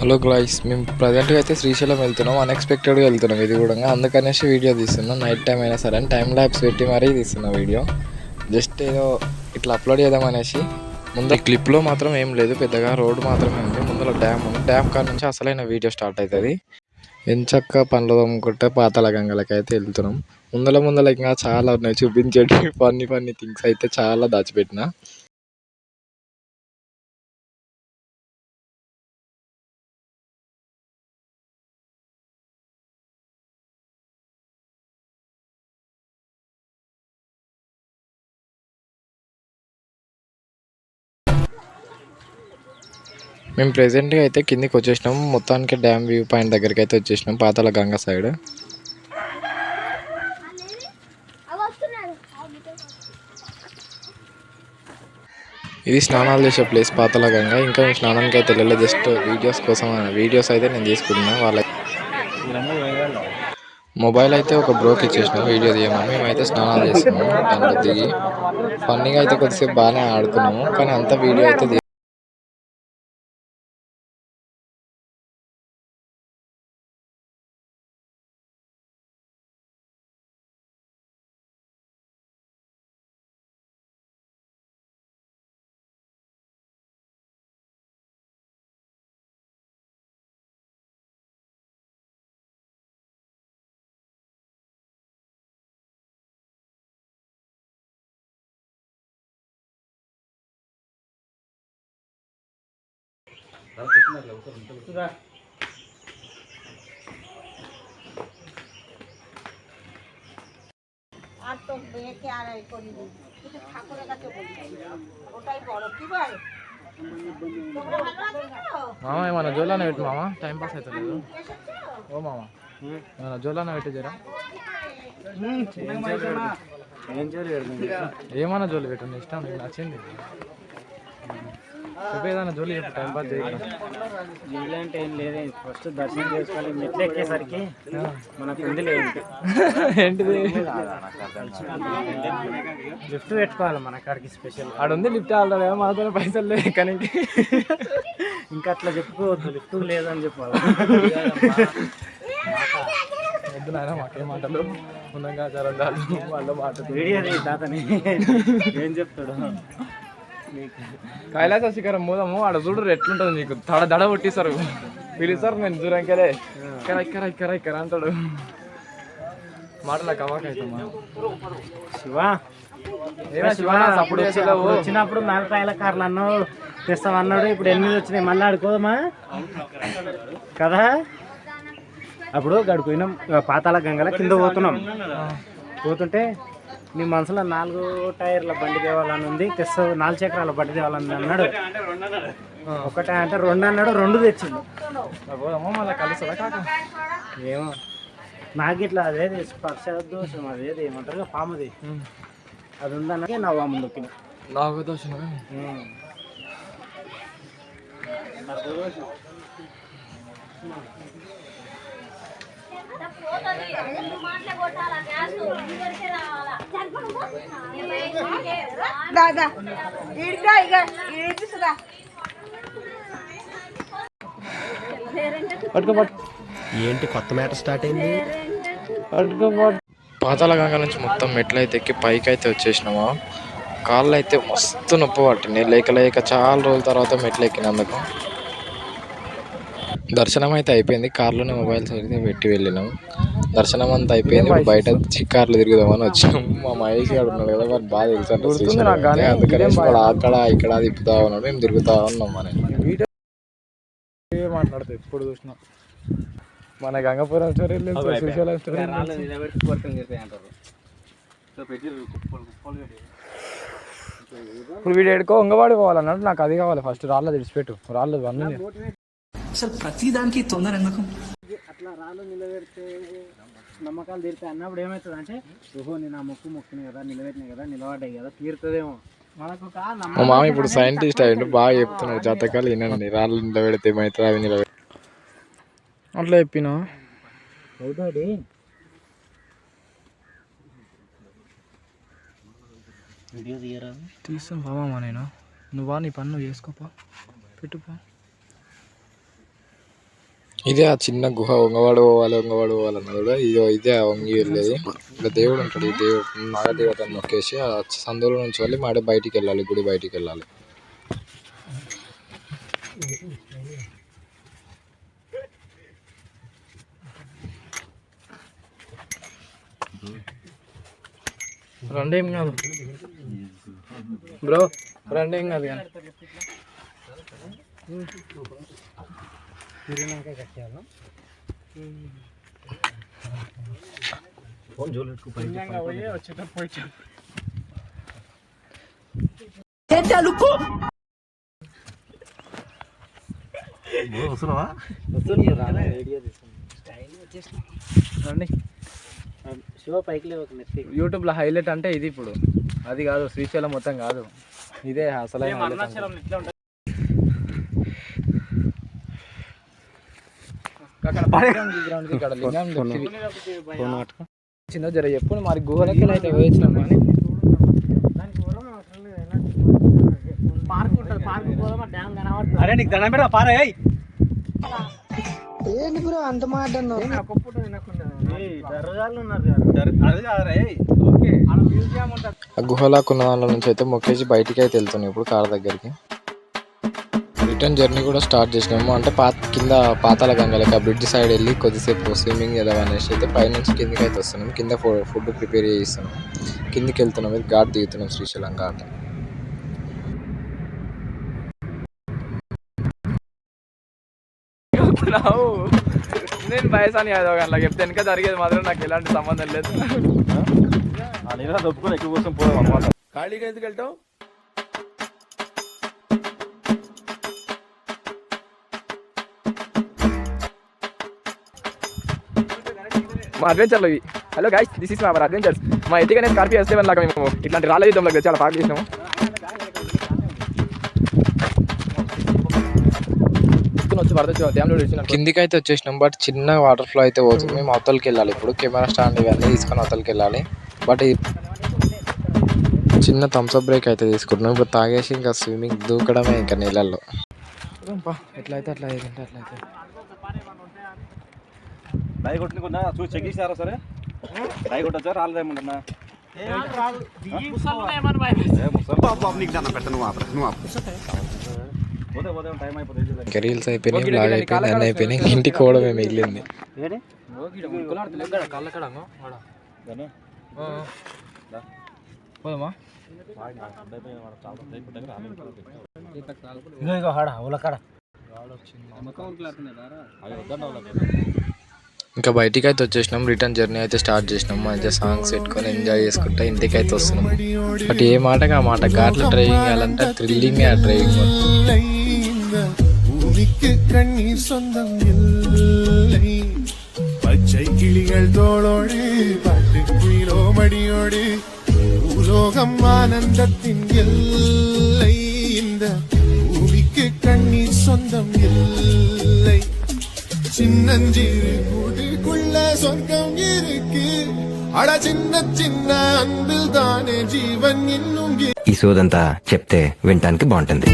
Hello గ్లాయిస్ మేము ప్రజెంట్గా అయితే శ్రీశైలం వెళ్తున్నాం అన్ఎక్స్పెక్టెడ్గా వెళ్తున్నాం ఇది కూడా. అందుకనేసి వీడియో తీస్తున్నాం. నైట్ టైం అయినా సరే అని టైం ల్యాబ్స్ పెట్టి మరీ తీస్తున్నా వీడియో. జస్ట్ ఏదో ఇట్లా అప్లోడ్ చేద్దామనేసి ముందు క్లిప్లో మాత్రం ఏం లేదు పెద్దగా రోడ్ మాత్రమే ఉంది. ముందర డ్యామ్ ఉంది. డ్యామ్ కాడ నుంచి అసలైన వీడియో స్టార్ట్ అవుతుంది ఎంచక్క పండ్లు తోముకుంటే పాతల గంగలకి అయితే వెళ్తున్నాం. ముందల ముందల ఇంకా చాలా ఉన్నాయి. చూపించేటి ఫన్నీ ఫన్నీ థింగ్స్ అయితే చాలా దాచిపెట్టిన. మేము ప్రెసెంట్గా అయితే కిందికి వచ్చేసినాం. మొత్తానికి డ్యామ్ వ్యూ పాయింట్ దగ్గరికి అయితే వచ్చేసినాం. పాతాల గంగ సైడ్ ఇది స్నానాలు చేసే ప్లేస్ పాతల గంగ. ఇంకా మేము స్నానానికి అయితే వెళ్ళలేదు జస్ట్ వీడియోస్ కోసం వీడియోస్ అయితే నేను తీసుకుంటున్నా వాళ్ళ మొబైల్ అయితే ఒక బ్రోక్ ఇచ్చేసినాం. వీడియో తీయమని. మేమైతే స్నానాలు చేసినాము దాంట్లో దిగి. ఫన్నీగా అయితే కొద్దిసేపు బాగానే ఆడుకున్నాము. కానీ అంత వీడియో అయితే আর তো মেয়েকে আর এই করিনি কিন্তু ঠাকুরের কাছে বলি ওটাই বড় কি বল তোমরা ভালো আছো তো? మామ ఏమన్నా జోలాన పెట్టు మామ టైం పాస్ అవుతలేదు এসেছো? ఓ మామ ఏమన్నా జోలాన పెట్టు జరా ఏమన్నా జోలి పెట్టు నీ ఇష్టం నీకు నచ్చింది చెప్పేదన్నా జోలి చెప్పు టైం పాస్ చేయకుండా అంటే ఏం లేదే. ఫస్ట్ దర్శనం చేసుకోవాలి. మెట్లు ఎక్కేసరికి మనకు ఉంది లేదు ఏంటిది? లిఫ్ట్ పెట్టుకోవాలి మన కాడికి స్పెషల్. ఆడ ఉంది లిఫ్ట్ ఆల్రెడీ మనతో పైసలు లేవు కానీ ఇంకా అట్లా చెప్పుకోవద్దు. లిఫ్ట్ లేదని చెప్పాలి. వద్దు నాయన మాకేం మాటలు? ఉన్నంగా జరందాలు వాళ్ళ మాటలు. వీడియో తాతని. ఏం చెప్తాడు? కైలాస శిఖరం మూలము ఆడ చూడరు ఎట్లుంటుంది నీకు. దడ దడ కొట్టిస్తారు పిలుస్తారు నేను దూరంకెళ్ళే. ఇక్కడ ఇక్కడ ఇక్కడ ఇక్కడ అంటాడు. మాటల కవాక అవుతామా శివ అప్పుడు వచ్చినప్పుడు నలభైల కార్లు అన్నాడు ఇప్పుడు ఎనిమిది వచ్చినాయి. మళ్ళీ ఆడుకోదమ్మా. కదా? అప్పుడు గడిపోయినాం పాతాల గంగల కింద పోతున్నాం. పోతుంటే నీ మనసులో నాలుగు టైర్ల బండి తేవాలని ఉంది తెస్తావు నాలుగు చక్రాల బండి తేవాలని అన్నాడు. ఒకటే అంటే రెండు అన్నాడు రెండు తెచ్చిండు. పోదామా మళ్ళీ కలుస్తుందా కాక? ఏమో. నాకు ఇట్లా అదేది స్పర్శ దోషం అదేది ఏమంటారు పాముది. అది ఉందన్నకే నా వాము నొక్కిన. నాకు దోషం. దాదా ఇక ఏంటి కొత్త మ్యాటర్ స్టార్ట్ అయింది? పట్టుకో పట్టు పాతాల గంగ నుంచి మొత్తం మెట్లు అయితే ఎక్కి పైకి అయితే వచ్చేసినామా? కాళ్ళు అయితే మస్తు నొప్పి పట్టినాయి లేక లేక చాలా రోజుల తర్వాత మెట్లు ఎక్కినందుకు దర్శనం అయితే అయిపోయింది. కార్లోనే మొబైల్స్ అయితే పెట్టి వెళ్ళినాం. దర్శనం అంతా అయిపోయింది. ఇప్పుడు బయట చిక్కార్లు తిరుగుదామని వచ్చాం. మా మహేష్ గారు ఉన్నాడు కదా వాడు బాగా తెలుసు. అందుకని వాడు అక్కడ ఇక్కడ తిప్పుతా ఉన్నాడు. మేము తిరుగుతా ఉన్నాం మన మాట్లాడుతూ ఎప్పుడు చూసినా. మన గంగపురం స్టోరీ శ్రీశైలం స్టోరీ ఇప్పుడు వీడు ఎడుకో ఉంగవాడి పోవాలన్నాడు నాకు అది కావాలి. ఫస్ట్ రాళ్ళది విడిచిపెట్టు రాళ్ళది అన్నీ అసలు ప్రతిదానికి తొందర ఎందుకు? అట్లా రాళ్ళు నిలబెడితే నమ్మకాలు తీరుతాయి అన్నప్పుడు ఏమవుతుంది అంటే ఓహో నేను ఆ మొక్కు మొక్కిన కదా నిలబెట్టిన కదా నిలబడ్డాయి కదా తీరుతుందేమో. మా మామ ఇప్పుడు సైంటిస్ట్ అయ్యిండు బాగా చెప్తున్నాడు జాతకాలు వినండి. రాళ్ళు నిలబెడితే ఏమవుతుంది అవి నిలబెడితే అట్లా చెప్పినా? అవుతాడు వీడియో తీయరా? తీస్తాం బామా నేను. నువ్వా నీ పని నువ్వు చేసుకోపా. పెట్టుపా ఇదే ఆ చిన్న గుహ వంగవాడు పోవాలి వంగవాడు పోవాలన్న కూడా ఇదో ఇదే ఆ వంగి వెళ్ళేది. ఇక్కడ దేవుడు ఉంటాడు. ఈ దేవుడు నాగదేవతను మొక్కేసి ఆ సందులో నుంచి వెళ్ళి మాడే బయటికి వెళ్ళాలి గుడి బయటికి వెళ్ళాలి. రెండేం కాదు. బ్రో రెండేం కాదు కానీ రండి. శివ పైకి లేవుతుంది ఎత్తి. యూట్యూబ్లో హైలైట్ అంటే ఇది ఇప్పుడు. అది కాదు శ్రీశైలం మొత్తం కాదు. ఇదే అసలైన చిన్న జర చెప్పు మరి గుహలకి అయితే వేయించినాం కానీ. పార్క్ ఉంటుంది పార్క్ పోదామా? డ్యామ్ కనబడుతుంది. అరే నీకు దండం పెడతా పారే ఏంటి బ్రో అంత మాట దర్గాలు ఉన్నారు ఓకే. మ్యూజియం ఉంటుంది. ఆ గుహలాకు ఉన్న దాంట్లో నుంచి అయితే మొక్కేసి బయటికి అయితే వెళ్తున్నాం ఇప్పుడు కార్ దగ్గరికి. రిటర్న్ జర్నీ కూడా స్టార్ట్ చేసినాము. అంటే పాత కింద పాతాల గంగలకి ఆ బ్రిడ్జ్ సైడ్ వెళ్ళి కొద్దిసేపు స్విమ్మింగ్ చేద్దాం అనేసి అయితే పైనుంచి కిందకి అయితే వస్తున్నాం కింద ఫుడ్ ప్రిపేర్ చేస్తున్నాం కిందికి వెళ్తున్నాం ఇది ఘాట్ దిగుతున్నాం శ్రీశైలం ఘాట్. నేను బయసాని యాదవ్ అలా చెప్తే వెనక జరిగేది మాత్రం నాకు ఎలాంటి సంబంధం లేదు. ఒప్పుకొని. ఎక్కువ కోసం పోదాం ఖాళీగా ఎందుకు వెళ్తావు? మా అడ్వెంచర్లు ఇవి. Hello guys this is our adventures మా ఎతికనే స్కార్పియో ఎస్ సెవెన్ లాగా మేము ఇట్లాంటి రాళ్ళ యుద్ధంలో చాలా పార్క్ చేసినాము. కిందికి అయితే వచ్చేసినాం బట్ చిన్న వాటర్ ఫ్లో అయితే పోతుంది మేము అవతలకి వెళ్ళాలి ఇప్పుడు. కెమెరా స్టాండ్ ఇవన్నీ తీసుకొని అవతలకి వెళ్ళాలి. బట్ చిన్న థమ్స్అప్ బ్రేక్ అయితే తీసుకుంటున్నాం. ఇప్పుడు తాగేసి ఇంకా స్విమ్మింగ్ దూకడమే ఇంకా నీళ్ళల్లో. ఎట్లయితే అట్లా అయితే అట్లా అయితే రాయి కొట్టుకున్నా చూసి చెక్ చేసారా సరే? రాయి కొట్టచ్చా రాలేదేమన్నా పోతే పోతే టైం అయిపోతుంది ఇంకా రీల్స్ అయిపోయినాయి బ్లాగ్ అయిపోయింది అన్నీ అయిపోయినాయి. ఇంటికి పోవడమే మిగిలింది. పోదామా ఇగో హాడ ఉలకాడ. ఇంకా బయటికి అయితే వచ్చేసినాం రిటర్న్ జర్నీ అయితే స్టార్ట్ చేసినాం మంచిగా సాంగ్స్ పెట్టుకొని ఎంజాయ్ చేసుకుంటా ఇంటికి అయితే వస్తున్నాం బట్ ఏ మాటగా ఆ మాట ఘాట్లు డ్రైవింగ్ చేయాలంటే థ్రిల్లింగ్ ఆ డ్రైవింగ్ പച്ചൈ കിളികൾ തോളോട് പാട്ടുക്കുയിലോ മടിയോട് ഭൂലോകം ആനന്ദത്തിൻ എല്ലാം சின்னஞ்சிறு கூட்டுக்குள்ள சொர்க்கம் இருக்கு அட சின்ன சின்ன அன்பில் தானே ஜீவன் இன்னும் ఈ సోదంతా చెప్తే వినటానికి బాగుంటుంది